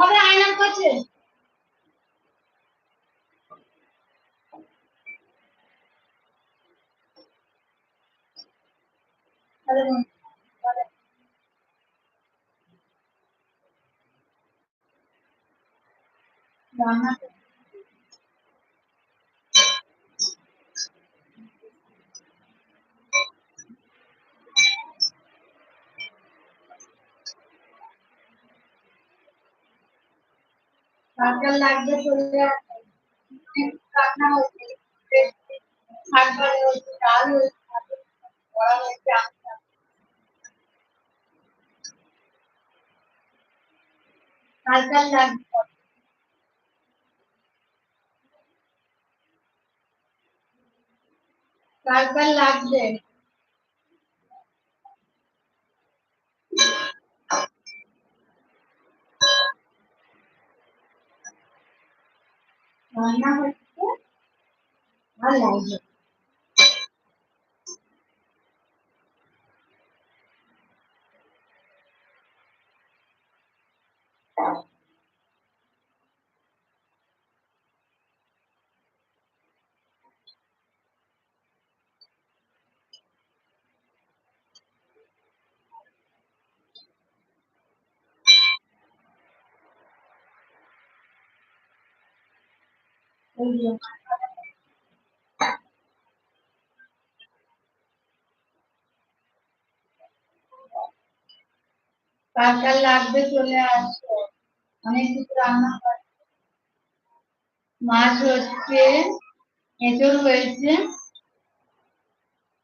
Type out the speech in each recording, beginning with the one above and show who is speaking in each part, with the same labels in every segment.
Speaker 1: কবে আয়নার কাছে রান্না কাঁচা লাগবে চলে আসবে রান্না হয়েছে শাক ভাজা হয়েছে ডাল হয়েছে করা হয়েছে আচ্ছা কাঁচা লাগবে কার কার লাগবে রান্না হচ্ছে আর লাগবে কার লাগবে চলে আসো। অনেক কিছু রান্না মাছ হচ্ছে, এঁচড় হয়েছে।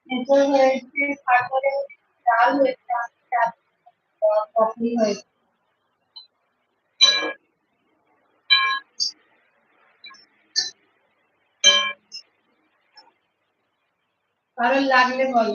Speaker 1: এঁচড় হয়েছে তারপরে ডাল হয়েছে হয়েছে। কারোর লাগলে বলো।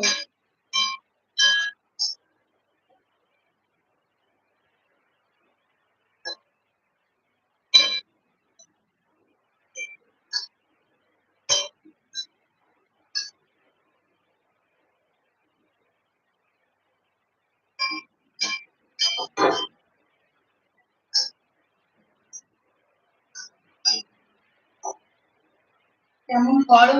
Speaker 1: কেমন গরম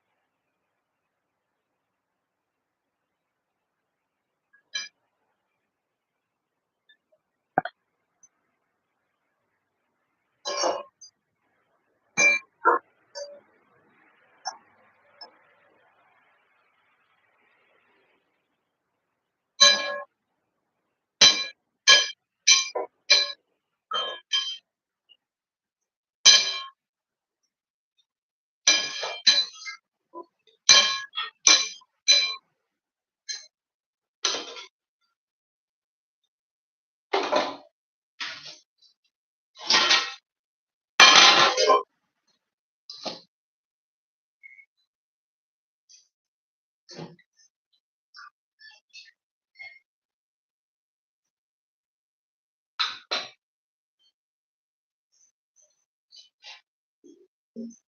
Speaker 2: Yeah.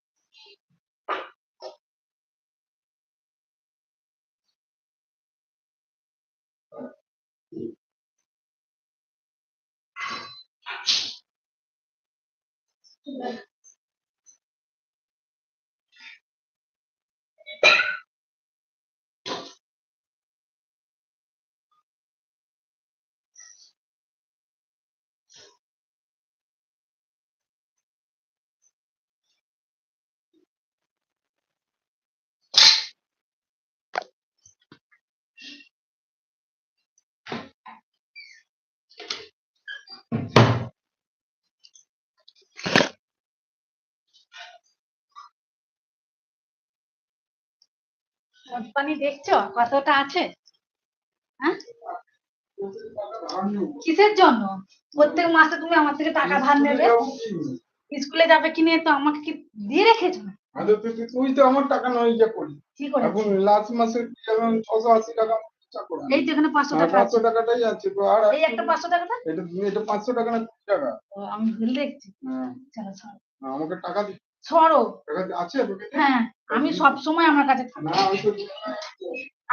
Speaker 2: পানি দেখছ? কতটা আছে? হ্যাঁ? কিসের জন্য? প্রত্যেক মাসে তুমি আমার থেকে টাকা ধার নেবে? স্কুলে যাবে কি নিয়ে? তো আমাকে কি দিয়ে রেখেছো?
Speaker 3: তুই তো আমার টাকা নয় ইয়ে করি
Speaker 2: কি করে
Speaker 3: এখন লাস্ট মাসে ছশো আশি টাকা
Speaker 1: এই তো এখানে পাঁচশো
Speaker 3: হ্যাঁ,
Speaker 1: টাকা
Speaker 3: পাঁচশো টাকাটাই আছে আর
Speaker 1: এই একটা পাঁচশো টাকাটা
Speaker 3: এটা এটা পাঁচশো টাকা না কুড়ি টাকা?
Speaker 1: আমি ভুল দেখছি।
Speaker 3: হ্যাঁ, আমাকে টাকা দি
Speaker 1: সরো। হ্যাঁ আমি সব সময় আমার কাছে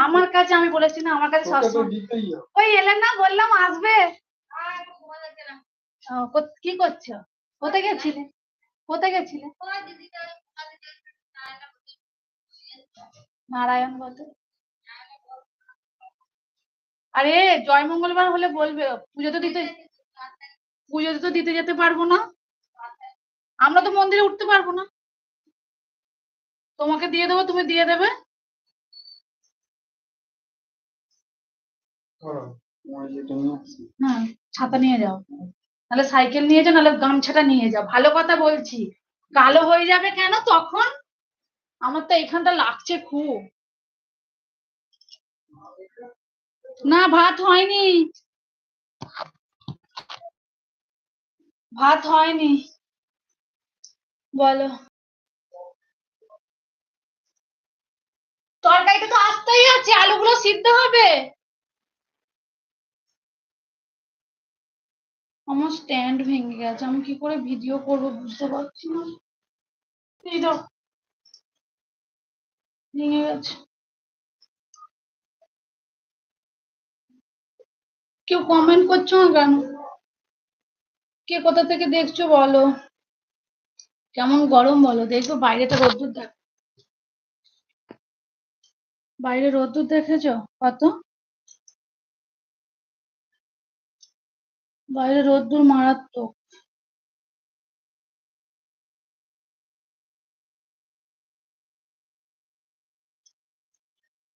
Speaker 1: আমার কাছে আমি বলেছি না আমার কাছে সবসময় ওই এলেন না বললাম আসবে? ও, কি করছ? কোথায় গেছিলে? কোথায় গেছিলে? নারায়ণ বলতে। আরে জয় মঙ্গলবার হলে বলবে। পুজো তো দিতে পুজো তো দিতে যেতে পারব না। আমরা তো মন্দিরে উঠতে পারব না। তোমাকে দিয়ে দেবো তুমি দিয়ে দেবে। হ্যাঁ ছাতা নিয়ে যাও। নাহলে সাইকেল নিয়ে যাও নাহলে গামছাটা নিয়ে যাও। ভালো কথা বলছি। কালো হয়ে যাবে কেন তখন? আমার তো এখানটা লাগছে খুব। না ভাত হয়নি। ভাত হয়নি। বলো। তরকারিটা তো আসতেই আছে, আলুগুলো সিদ্ধ হবে। আমার স্ট্যান্ড ভেঙে গেছে, আমি কি করে ভিডিও করব বুঝতে পারছি না। এই ভেঙে গেছে। কেউ কমেন্ট করছ না কেন? কে কোথা থেকে দেখছ বলো? কেমন গরম বলো? দেখো বাইরেটা রোদ্দুর দেখ বাইরে রোদ্দুর দেখেছ? কত? বাইরে রোদ্দুর মারাত্মক।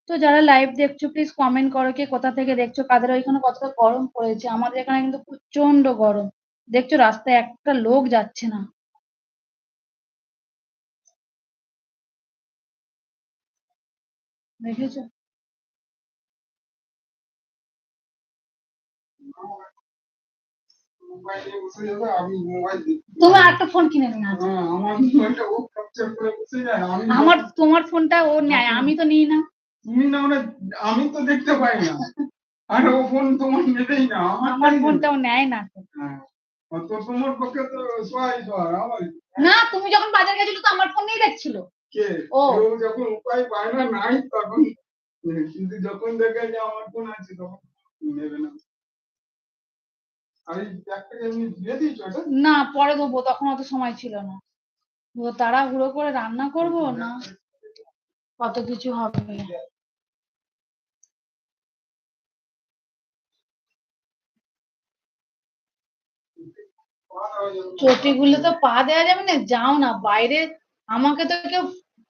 Speaker 1: তো যারা লাইভ দেখছ প্লিজ কমেন্ট করো কে কোথা থেকে দেখছ, কাদের ওইখানে কতটা গরম পড়েছে। আমাদের এখানে কিন্তু প্রচণ্ড গরম। দেখছ রাস্তায় একটা লোক যাচ্ছে না। দেখেছ? তুমি একটা ফোন কিনে
Speaker 3: হ্যাঁ আমার ও আমি
Speaker 1: আমার তোমার ফোনটা ও নেয় আমি তো নিই না।
Speaker 3: তুমি না মানে আমি তো দেখতে পাই না। আর ও ফোন তোমার নেবেই না
Speaker 1: আমার
Speaker 3: নেবে।
Speaker 1: ফোনটাও নেয় না। তো
Speaker 3: হ্যাঁ তোমার পক্ষে তো সহায় সহায়
Speaker 1: না তুমি যখন বাজার গেছিল তো আমার ফোন নিয়ে দেখছিল।
Speaker 3: কে? যখন উপায় পায় না নাই তখন। কিন্তু যখন দেখে যে আমার ফোন আছে তখন নেবে না।
Speaker 1: না পরে দেবো তখন অত সময় ছিল না। তাড়াহুড়ো করে রান্না করব না? কত কিছু হবে চটিগুলো তো পা দেওয়া যাবে না যাও না বাইরে। আমাকে তো কেউ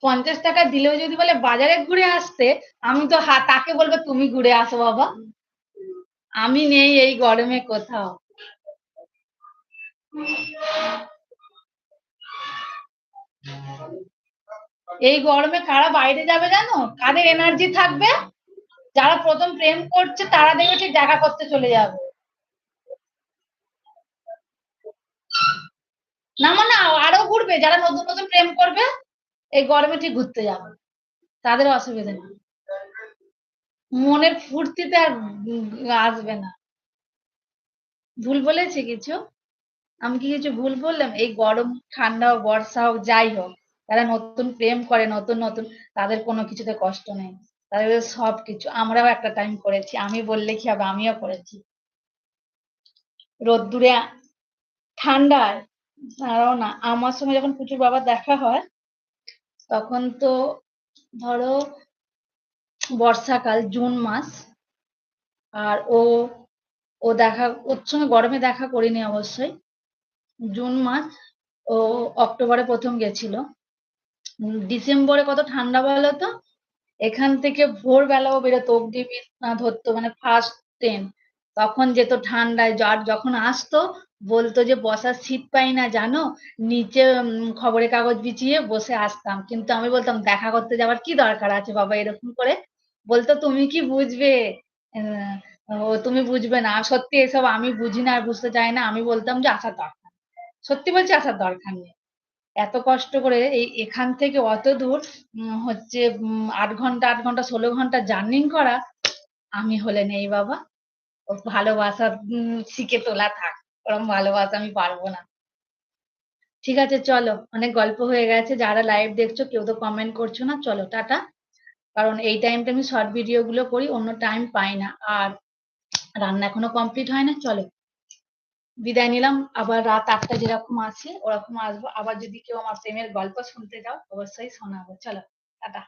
Speaker 1: পঞ্চাশ টাকা দিলেও যদি বলে বাজারে ঘুরে আসতে, আমি তো তাকে বলব তুমি ঘুরে আসো বাবা। আমি নেই এই গরমে কোথাও। এই গরমে কারা বাইরে যাবে জানো? কাদের এনার্জি থাকবে? যারা প্রথম প্রেম করছে, তারা দেখবে ঠিক দেখা করতে চলে যাবে। না মানে আরও ঘুরবে, যারা নতুন নতুন প্রেম করবে এই গরমে ঠিক ঘুরতে যাবে তাদের অসুবিধা নেই। মনের ফুর্তিতে আর আসবে না। ভুল বলেছি কিছু? আমি কি কিছু ভুল বললাম? এই গরম, ঠান্ডা হোক, বর্ষা হোক, যাই হোক, তারা নতুন প্রেম করে, নতুন নতুন, তাদের কোনো কিছুতে কষ্ট নেই। তাদের সব কিছু। আমরাও একটা টাইম করেছি। আমি বললে কি হবে? আমিও করেছি। রোদ্দুরে ঠান্ডায় দাঁড়াও না। আমার সঙ্গে যখন পুচুর বাবা দেখা হয় তখন তো ধরো বর্ষাকাল, জুন মাস, আর ও ও দেখা, ওর সঙ্গে গরমে দেখা করিনি অবশ্যই। জুন মাস, ও অক্টোবরে প্রথম গেছিল। ডিসেম্বরে কত ঠান্ডা বলো তো? এখান থেকে ভোরবেলাও বেরোতো অগ্নি ধরতো মানে ফার্স্ট ট্রেন তখন যেত ঠান্ডায়, জ্বর যখন আসতো বলতো যে বসার সিট পাই না, জানো? নিচে খবরের কাগজ বিছিয়ে বসে আসতাম। কিন্তু আমি বলতাম, দেখা করতে যাওয়ার কি দরকার আছে বাবা, এরকম করে? বলতো, তুমি কি বুঝবে? ও, তুমি বুঝবে না। সত্যি এসব আমি বুঝি না, আর বুঝতে চাই না। আমি বলতাম যে, আসার দরকার সত্যি বলছি, আসার দরকার নেই। এত কষ্ট করে এই, এখান থেকে অত দূর হচ্ছে আট ঘণ্টা আট ঘণ্টা, ষোলো ঘণ্টা জার্নি করা, আমি হলে নেই বাবা। ভালোবাসা শিখে তোলা থাক। ওরকম ভালোবাসা আমি পারব না। ঠিক আছে, চলো, অনেক গল্প হয়ে গেছে। যারা লাইভ দেখছ, কেউ তো কমেন্ট করছ না, চলো, টাটা। কারণ এই টাইমটা আমি শর্ট ভিডিও গুলো করি, অন্য টাইম পাই না। আর রান্না এখনও কমপ্লিট হয় না, চলো। বিদায় নিলাম। আবার রাত আটটা যেরকম আছে, ওরকম আসব। আবার যদি কেউ আমার প্রেমের গল্প শুনতে চাও, অবশ্যই শোনাবো। চলো, টাটা।